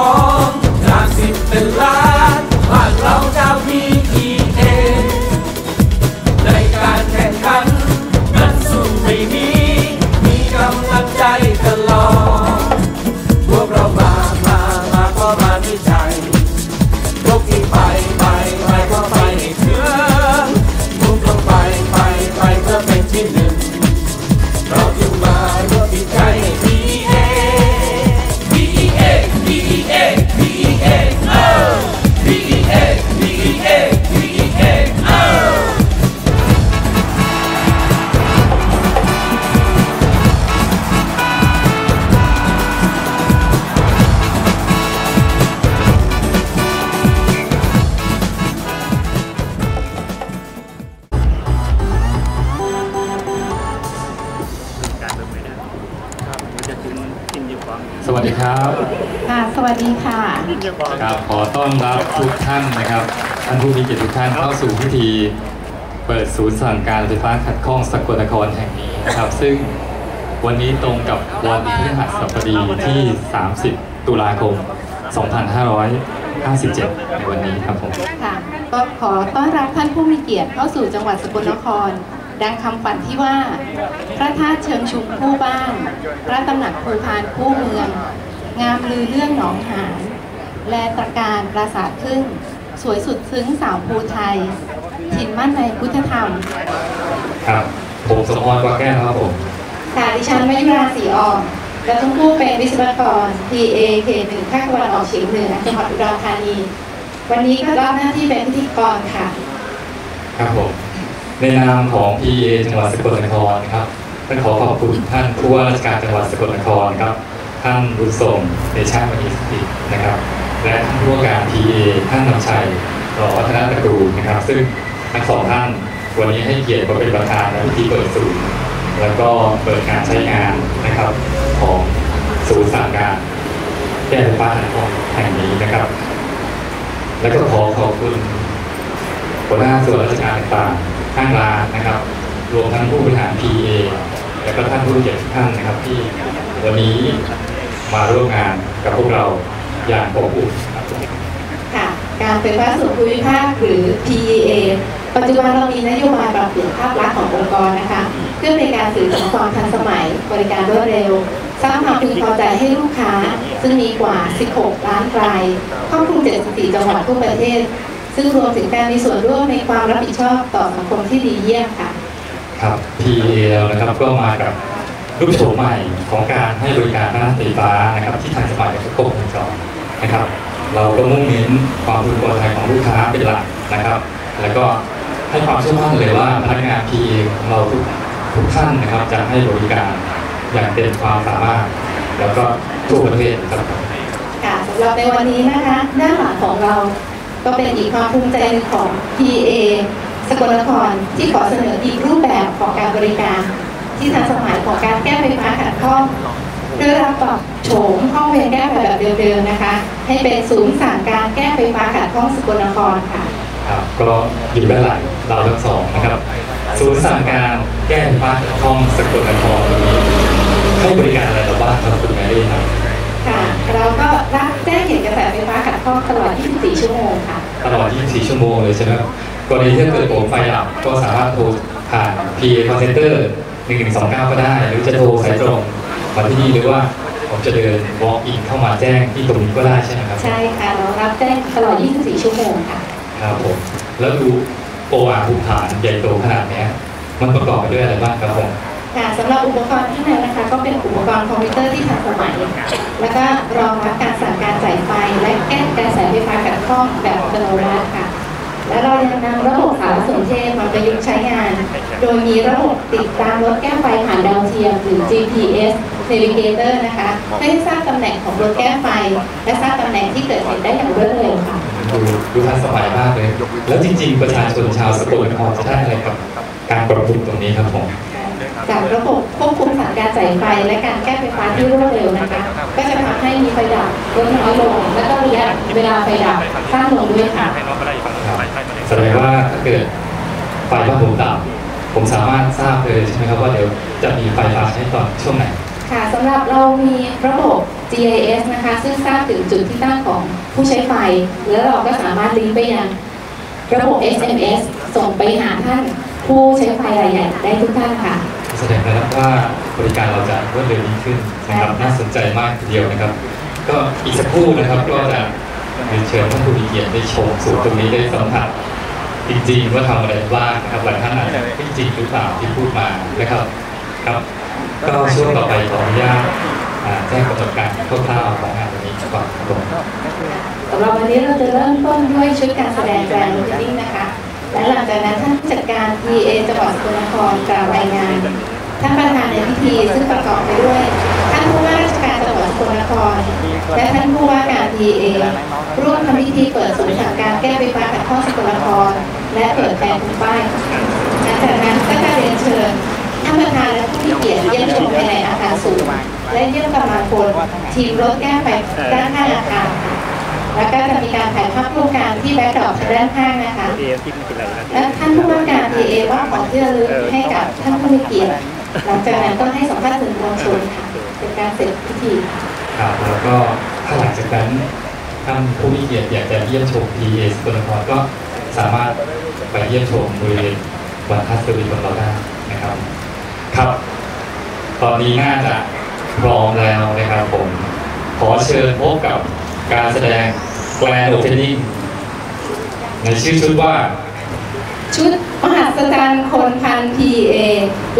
หนึ่ ผู้มีเกียรติทุกท่านเข้าสู่พิธีเปิดศูนย์สั่งการไฟฟ้าขัดข้องสกลนครแห่งนี้นะครับ ซึ่งวันนี้ตรงกับวันพฤหัสบดีที่ 30 ตุลาคม 2557 ในวันนี้ครับผมค่ะก็ขอต้อนรับท่านผู้มีเกียรติเข้าสู่จังหวัดสกลนคร ดังคำฝันที่ว่า พระธาตุเชิงชุมคู่บ้าน พระตำหนักภูพานคู่เมือง งามลือเรื่องหนองหาน และตระการปราสาทพึ่ง สวยสุดซึ้งสาวภูไทย ถิ่นมั่นในพุทธธรรม ครับผมสมพรกว่าแก้วครับผมค่ะดิฉันมายุราศรีออมและทั้งคู่เป็นวิศวกร TA K1 ภาคตะวันออกเฉียงเหนือจังหวัดอุดรธานี วันนี้ก็รับหน้าที่เป็นพิธีกรค่ะ ครับผมในนามของ PA จังหวัดสกลนครครับต้องขอขอบคุณท่านผู้ว่าราชการจังหวัดสกลนครครับ ท่านบุญส่งเดชามณีสตินะครับ และท่านผู้ว่าการ PA ท่านนำชัยรอวัฒนตระกูลนะครับ ซึ่งทั้งสองท่านวันนี้ให้เกียรติมาเป็นประธานในพิธีเปิดศูนย์แล้วก็เปิดการใช้งานนะครับของศูนย์สั่งการแก้ไฟฟ้าแห่งนี้นะครับ แล้วก็ขอขอบคุณหัวหน้าส่วนราชการต่างๆข้างร้านนะครับ รวมทั้งผู้บริหาร PA และก็ท่านผู้เกียรติทุกท่านนะครับที่วันนี้มาร่วมงานกับพวกเรา อย่างอบอุ่นครับค่ะการไฟฟ้าส่วนภูมิภาคหรือ PEA ปัจจุบันเรามีนโยบายปรับเปลี่ยนภาพลักษณ์ขององค์กรนะคะเพื่อเป็นการสื่อถึงความทันสมัยบริการรวดเร็ว สร้างความพึงพอใจให้ลูกค้า ซึ่งมีกว่า 16 ล้านรายครอบคลุม 74 จังหวัดทั่วประเทศ ซึ่งรวมถึงการมีส่วนร่วมในความรับผิดชอบต่อสังคมที่ดีเยี่ยมค่ะ ครับ PA แล้วนะครับก็มากับ รูปโฉมใหม่ของการให้บริการด้านไฟฟ้านะครับที่ทันสมัยและครบวงจรนะครับ เราก็มุ่งเน้นความพึงพอใจของลูกค้าเป็นหลักนะครับ แล้วก็ให้ความเชื่อมั่นเลยว่าพนักงาน PA ของเราทุกทุกท่านนะครับจะให้บริการอย่างเต็มความสามารถ แล้วก็ทั่วประเทศครับค่ะสำหรับในวันนี้นะคะด้าหลังของเราก็เป็นอีกความภูมิใจหนึ่งของ PA สกลนครที่ขอเสนออีกรูปแบบของการบริการ ที่ทันสมัยของการแก้ไฟฟ้าขัดข้องโดยเราปรับโฉมห้องเวียนแก้ไฟแบบเดิมๆนะคะ ให้เป็นศูนย์สั่งการแก้ไฟฟ้าขัดข้องสกลนครค่ะครับก็อยู่ด้านหลังเราทั้งสองนะครับศูนย์สั่งการแก้ไฟฟ้าขัดข้องสกลนครนี้ให้บริการอะไรเราบ้างครับคุณแมรี่ครับค่ะเราก็รับแจ้งเหตุกระแสไฟฟ้าขัดข้องตลอด 24 ชั่วโมงค่ะตลอด 24 ชั่วโมงเลยใช่ไหมครับกรณีถ้าเกิดผมไฟดับก็สามารถโทรผ่าน PA call center 1129ก็ได้ หรือจะโทรสายตรงมาที่นี่หรือว่าผมจะเดิน walk in เข้ามาแจ้งที่ตรงนี้ก็ได้ใช่ไหมครับ ใช่ค่ะเรารับแจ้งตลอด 24 ชั่วโมงค่ะ ครับผม แล้วดูโออาภูมิฐานใหญ่โตขนาดเนี้ยมันประกอบไปด้วยอะไรบ้างครับผมค่ะสำหรับอุปกรณ์ที่ในนะคะ ก็เป็นอุปกรณ์คอมพิวเตอร์ที่ทันสมัย แล้วก็รองรับการสั่งการจ่ายไฟ และแก้กระแสไฟฟ้าขัดข้องแบบอัตโนมัติค่ะ และเรายังนำระบบสารสนเทศมาประยุกต์ใช้งาน โดยมีระบบติดตามรถแก้ไฟผ่านดาวเทียมหรือ GPS Navigator นะคะเพื่อให้ทราบตำแหน่งของรถแก้ไฟ และทราบตำแหน่งที่เกิดเหตุได้อย่างรวดเร็วค่ะดูดูทันสมัยมากเลย แล้วจริง ๆ ประชาชนชาวสกลนครจะได้อะไรกับ การปรับปรุงตรงนี้ครับผมจากระบบควบคุมสั่งการจ่ายไฟ และการแก้ไฟฟ้าที่รวดเร็วนะคะ ก็จะทำให้มีไฟดับลดน้อยลง และก็ระยะเวลาไฟดับสั้นลงด้วยค่ะ ไปไปไปแสดงว่าถ้าเกิดไฟฟ้าผมดับผมสามารถทราบเลยใช่ไหมครับว่าเดี๋ยวจะมีไฟฟ้าใช้ตอนช่วงไหนค่ะสำหรับเรามีระบบ GIS นะคะ ซึ่งทราบถึงจุดที่ตั้งของผู้ใช้ไฟ แล้วเราก็สามารถลิงก์ไปยังระบบ SMS ส่งไปหาท่านผู้ใช้ไฟรายใหญ่ได้ทุกท่านค่ะ แสดงนะครับว่าบริการเราจะรวดเร็วยิ่งขึ้นนะครับน่าสนใจมากทีเดียวนะครับ ก็อีกสักครู่นะครับก็จะเรียนเชิญท่านผู้มีเกียรติได้ชมสู่ตรงนี้ได้สัมผัส จริงๆว่าทำอะไรบ้างนะครับหลายท่านอาจจะไม่จริงหรือเปล่าที่พูดมานะครับครับ ก็ช่วงต่อไปขออนุญาตแจ้งกำหนดการณ์คร่าวๆของงานวันนี้ก่อนครับผมสำหรับวันนี้เราจะเริ่มต้นด้วยชุดการแสดงแกรนด์โรตติ้งนะคะ และหลังจากนั้นท่านผู้จัดการ PA จังหวัดสกลนครกล่าวรายงานท่านประธานในพิธีซึ่งประกอบไปด้วย ท่านผู้ว่าราช การจังหวัดสกลนคร และท่านผู้ว่าการ PA ร่วมทำพิธีเปิดศูนย์สั่งการแก้ไฟฟ้าขัดข้องสกลนคร และเปิดแผนคุณป้ายหลังจากนั้นก็จะเรียนเชิญท่านประธานและผู้มีเกียรติเยี่ยมชมภายในอาคารสูงและเยี่ยมกำลังพลทีมรถแก้ไฟด้านข้างอาคารค่ะแล้วก็จะมีการถ่ายภาพร่วมกันที่แบ็คดรอปทางด้านข้างนะคะเอฟที่ไม่เป็นไรนะและท่านผู้ว่าการ PA ว่าของที่ระลึกให้กับท่านผู้มีเกียรติหลังจากนั้นก็ให้สัมภาษณ์สื่อมวลชนค่ะเป็นการเสร็จพิธี ครับแล้วก็ถ้าหลังจากนั้นท่านผู้มีเกียรติอยากจะเยี่ยมชม PA สกลนครก็สามารถไปเยี่ยมชมบริเวณวันทัศน์วิของเราได้นะครับ ครับ ตอนนี้น่าจะพร้อมแล้วนะครับผม ขอเชิญพบกับการแสดงแกลนโอเพนนิ่งในชื่อชุดว่า ชุดมหัศจรรย์คนพัน PA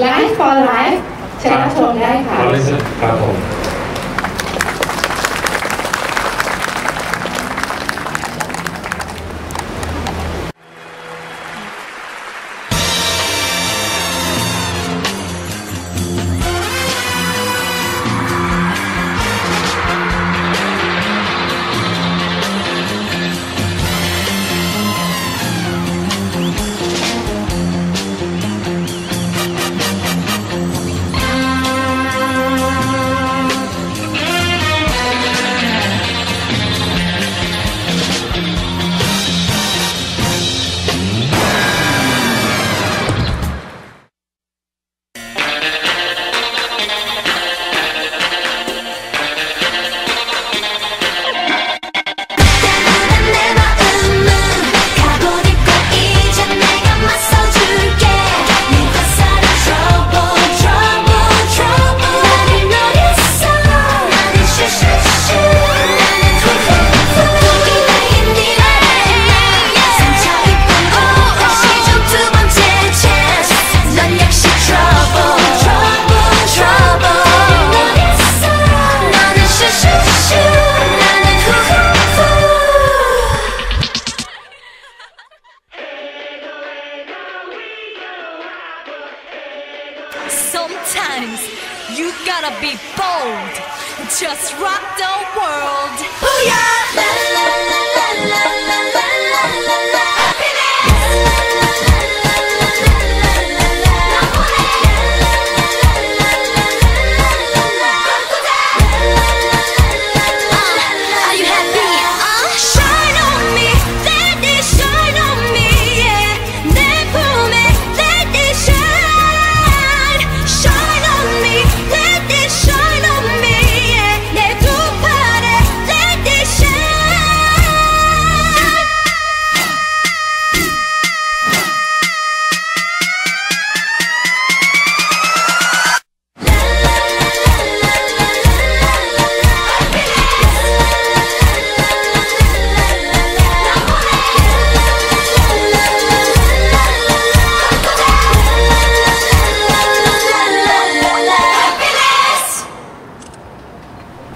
Life for Life เชิญรับชมได้ค่ะขอเรียนเชิญครับผม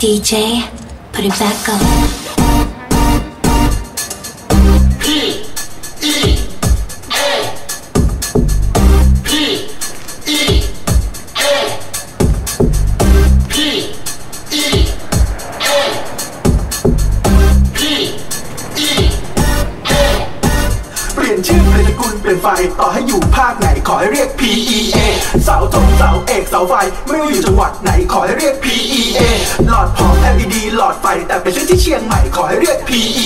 DJ, put it back up. P เปลี่ยนชื่อเปลี่ยนสกุลเปลี่ยนไฟต่อให้อยู่ภาคไหนขอให้เรียก PEA เสาธงเสาเอกเสาไฟไม่ว่าอยู่จังหวัดไหนขอให้เรียก PE หลอดพอม LED หลอดไฟ แต่ไปซื้อที่เชียงใหม่ขอให้เรียก PEA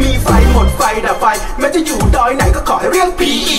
มีไฟหมดไฟดับไฟแม้จะอยู่ดอยไหนก็ขอให้เรียก PEA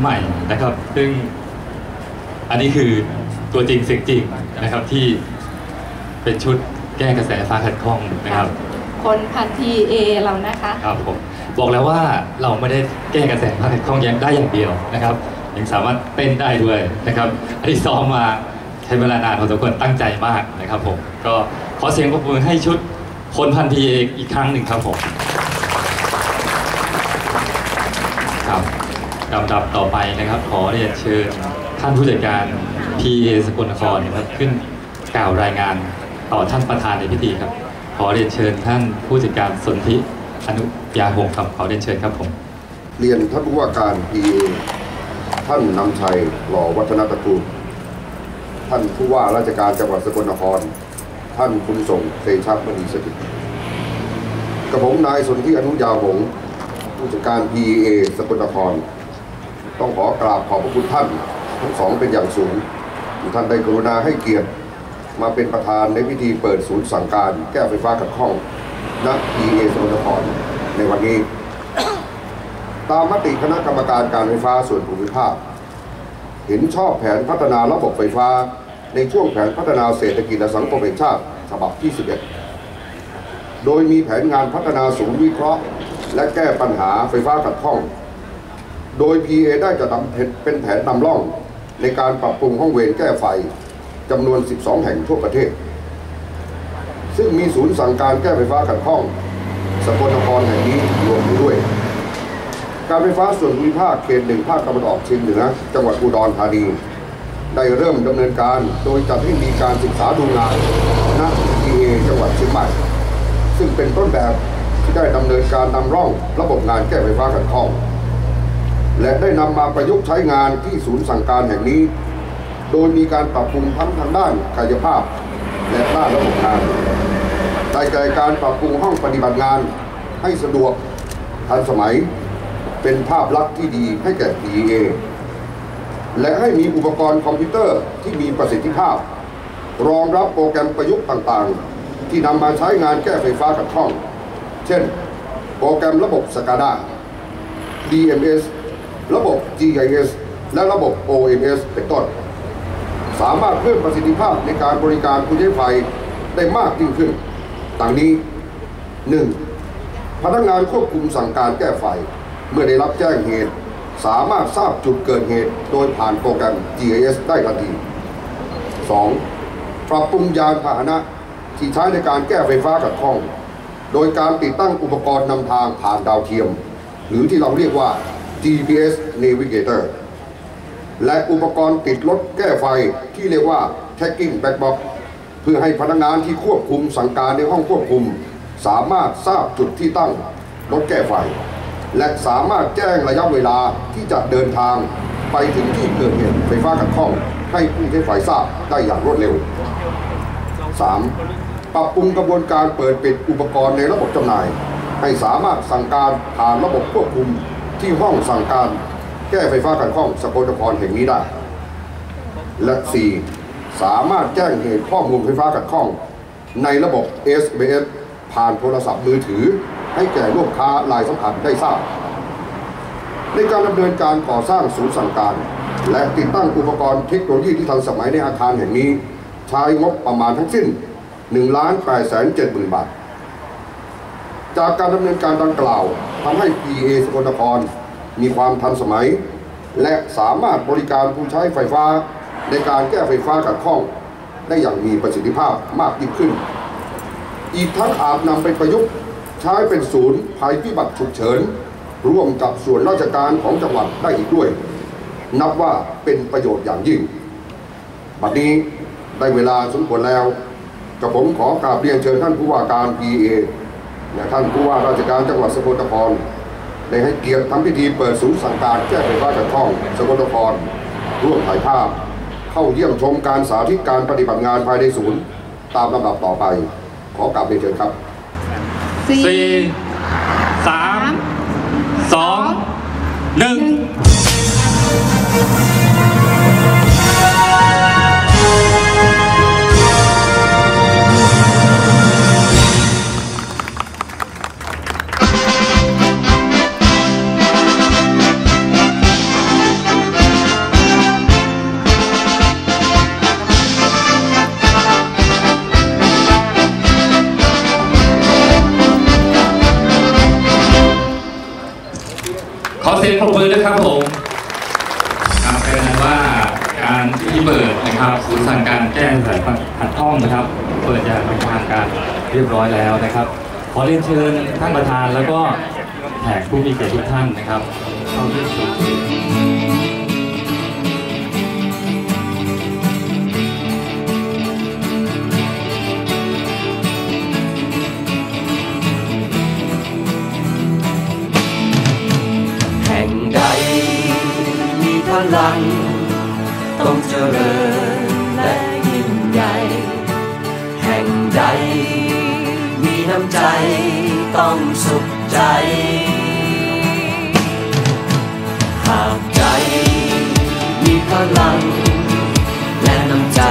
ใหม่นะครับ ซึ่งอันนี้คือตัวจริงเสียงจริงนะครับที่เป็นชุดแก้กระแสฟ้าขัดข้องนะครับ คนพันทีเอเรานะคะครับผมบอกแล้วว่าเราไม่ได้แก้กระแสฟ้าขัดข้องยังได้อย่างเดียวนะครับ ยังสามารถเต้นได้ด้วยนะครับ อันนี้ซ้อมมาใช้เวลานานพอสมควรตั้งใจมากนะครับผมก็ขอเสียงปรบมือให้ชุดคนพันทีเออีกครั้งหนึ่งครับผม ครับ ลำดับต่อไปนะครับ ขอเรียนเชิญท่านผู้จัดการ PA สกลนครนะครับขึ้นกล่าวรายงานต่อท่านประธานในพิธีครับ ขอเรียนเชิญท่านผู้จัดการสนธิอนุยาหงครับขอเรียนเชิญครับผมเรียนท่านผู้ว่าการ PA ท่านนำชัยหล่อวัฒนตระกูลท่านผู้ว่าราชการจังหวัดสกลนคร ท่านคุณส่งเตชะมณีสถิตกระผมนายสนธิอนุยาหงผู้จัดการ PA สกลนคร ต้องขอกราบขอบพระคุณท่านทั้งสองเป็นอย่างสูงท่านได้กรุณาให้เกียรติมาเป็นประธานในพิธีเปิดศูนย์สั่งการ แก้ไฟฟ้าขัดข้องณ PA สกลนครในวันนี้ ตามมติคณะกรรมการการไฟฟ้าส่วนภูมิภาค เห็นชอบแผนพัฒนาระบบไฟฟ้า ในช่วงแผนพัฒนาเศรษฐกิจและสังคมแห่งชาติฉบับที่ 11 โดยมีแผนงานพัฒนาศูนย์วิเคราะห์ และแก้ปัญหาไฟฟ้าขัดข้อง โดย PA ได้จะทำเป็นแผนนำร่อง ในการปรับปรุงห้องเวรแก้ไฟจำนวน 12 แห่งทั่วประเทศ ซึ่งมีศูนย์สั่งการแก้ไฟฟ้าขัดข้อง สกลนครแห่งนี้รวมอยู่ด้วย การไฟฟ้าส่วนภูมิภาคเขตหนึ่งภาคตะวันออกเฉียงเหนือจังหวัดอุดรธานีได้เริ่มดำเนินการโดยจัดให้มีการศึกษาดูงานณ PA จังหวัดเชียงใหม่ ซึ่งเป็นต้นแบบที่ได้ดำเนินการนำร่องระบบงานแก้ไฟฟ้าขัดข้อง และได้นำมาประยุกต์ใช้งานที่ศูนย์สั่งการแห่งนี้ โดยมีการปรับปรุงทั้งทางด้านกายภาพ และด้านระบบงานได้แก่การปรับปรุงห้องปฏิบัติงานให้สะดวกทันสมัยเป็นภาพลักษณ์ที่ดีให้แก่ PA และให้มีอุปกรณ์คอมพิวเตอร์ที่มีประสิทธิภาพ รองรับโปรแกรมประยุกต์ต่างๆ ที่นำมาใช้งานแก้ไฟฟ้าขัดข้อง เช่น โปรแกรมระบบ SCADA DMS ระบบ GIS และระบบ OMS เป็นต้น สามารถเพิ่มประสิทธิภาพในการบริการผู้ใช้ไฟได้มากยิ่งขึ้นดังนี้ 1. พนักงานควบคุมสั่งการแก้ไฟ เมื่อได้รับแจ้งเหตุ สามารถทราบจุดเกิดเหตุ โดยผ่านโปรแกรม GIS ได้ทันที 2. ปรับปรุงยานพาหนะที่ใช้ในการแก้ไฟฟ้าขัดข้อง โดยการติดตั้งอุปกรณ์นำทางผ่านดาวเทียม หรือที่เราเรียกว่า GPS Navigator และอุปกรณ์ติดรถแก้ไฟที่เรียกว่า Tracking Back Box เพื่อให้พนักงานที่ควบคุมสั่งการในห้องควบคุม สามารถทราบจุดที่ตั้งรถแก้ไฟ และสามารถแจ้งระยะเวลาที่จะเดินทางไปถึงที่เกิดเหตุไฟฟ้าขัดข้อง ให้ผู้ใช้ไฟทราบได้อย่างรวดเร็ว 3. ปรับปรุงกระบวนการเปิดปิดอุปกรณ์ในระบบจำหน่าย ให้สามารถสั่งการผ่านระบบควบคุม ที่ห้องสั่งการแก้ไฟฟ้าขัดข้องสกลนครแห่งนี้ได้ และ 4. สามารถแจ้งเหตุข้อมูลไฟฟ้าขัดข้อง ในระบบ SBS ผ่านโทรศัพท์มือถือ ให้แก่ลูกค้ารายสำคัญได้ทราบ ในการดำเนินการก่อสร้างศูนย์สั่งการ และติดตั้งอุปกรณ์เทคโนโลยีที่ทันสมัยในอาคารแห่งนี้ ใช้งบประมาณทั้งสิ้น1ล้าน8แสน7หมื่นบาท จากการดำเนินการดังกล่าวทำให้ PA สกลนคร มีความทันสมัย และสามารถบริการผู้ใช้ไฟฟ้าในการแก้ไฟฟ้าขัดข้อง ได้อย่างมีประสิทธิภาพมากยิ่งขึ้น อีกทั้งอาจนำไปประยุกต์ใช้เป็นศูนย์ภัยพิบัติฉุกเฉิน ร่วมกับส่วนราชการของจังหวัดได้อีกด้วย นับว่าเป็นประโยชน์อย่างยิ่ง บัดนี้ได้เวลาสมควรแล้วกับผมขอกราบเรียนเชิญท่านผู้ว่าการ PA และท่านผู้ว่าราชการจังหวัดสกลนครได้ให้เกียรติทำพิธีเปิดศูนย์สั่งการแก้ไฟฟ้าขัดข้องสกลนครร่วมถ่ายภาพ เข้าเยี่ยมชมการสาธิตการปฏิบัติงานภายในศูนย์ ตามลำดับต่อไป ขอกราบเรียนเชิญครับสี่สามสองหนึ่ง ปรบมือนะครับผมครับเป็นว่าการที่เปิดนะครับศูนย์สั่งการแจ้งสายผัดท่องนะครับ เปิดอย่างเป็นทางการเรียบร้อยแล้วนะครับ ขอเรียนเชิญท่านประธานแล้วก็แขกผู้มีเกียรติทุกท่านนะครับเข้าร่วมชม ลัง ต้องเจริญและยิ่งใหญ่ แห่งใด มีน้ำใจต้องสุขใจ หากใจ มีพลัง และน้ำใจ